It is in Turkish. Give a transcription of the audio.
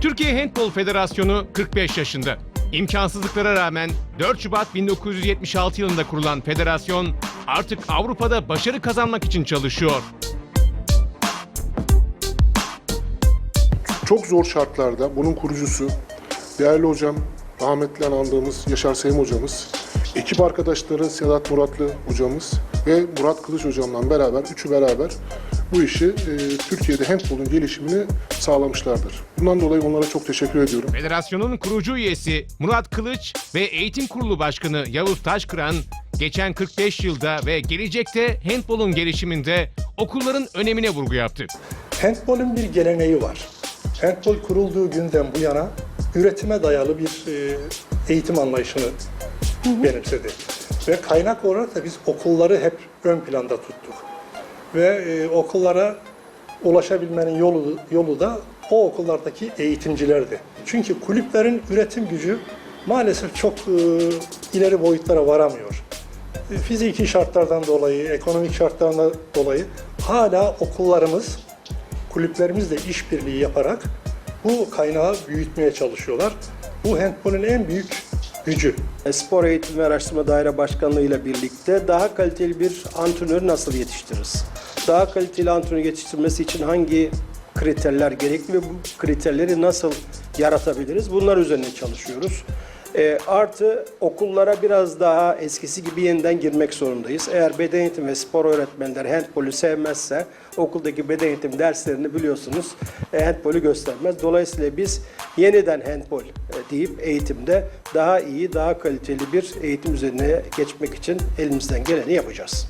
Türkiye Handbol Federasyonu 45 yaşında. İmkansızlıklara rağmen 4 Şubat 1976 yılında kurulan federasyon artık Avrupa'da başarı kazanmak için çalışıyor. Çok zor şartlarda bunun kurucusu, değerli hocam, rahmetli andığımız Yaşar Sevim hocamız, ekip arkadaşları Sedat Muratlı hocamız ve Murat Kılıç hocamla beraber, üçü beraber bu işi e, Türkiye'de handbolun gelişimini sağlamışlardır. Bundan dolayı onlara çok teşekkür ediyorum. Federasyonun kurucu üyesi Murat Kılıç ve Eğitim Kurulu Başkanı Yavuz Taşkıran geçen 45 yılda ve gelecekte handbolun gelişiminde okulların önemine vurgu yaptı. Handbol'un bir geleneği var. Handbol kurulduğu günden bu yana üretime dayalı bir e, eğitim anlayışını benimsedi. Ve kaynak olarak da biz okulları hep ön planda tuttuk. Ve e, okullara ulaşabilmenin yolu, yolu da o okullardaki eğitimcilerdi. Çünkü kulüplerin üretim gücü maalesef çok e, ileri boyutlara varamıyor. E, Fiziki şartlardan dolayı, ekonomik şartlardan dolayı hala okullarımız kulüplerimizle işbirliği yaparak bu kaynağı büyütmeye çalışıyorlar. Bu handbolun en büyük gücü. Spor Eğitim ve Araştırma Daire Başkanlığı ile birlikte daha kaliteli bir antrenörü nasıl yetiştiririz? Daha kaliteli antrenör yetiştirmesi için hangi kriterler gerekli ve bu kriterleri nasıl yaratabiliriz? Bunlar üzerine çalışıyoruz. E, artı okullara biraz daha eskisi gibi yeniden girmek zorundayız. Eğer beden eğitimi ve spor öğretmenleri handbolü sevmezse okuldaki beden eğitimi derslerini biliyorsunuz e, handbolü göstermez. Dolayısıyla biz yeniden handbol e, deyip eğitimde daha iyi, daha kaliteli bir eğitim üzerine geçmek için elimizden geleni yapacağız.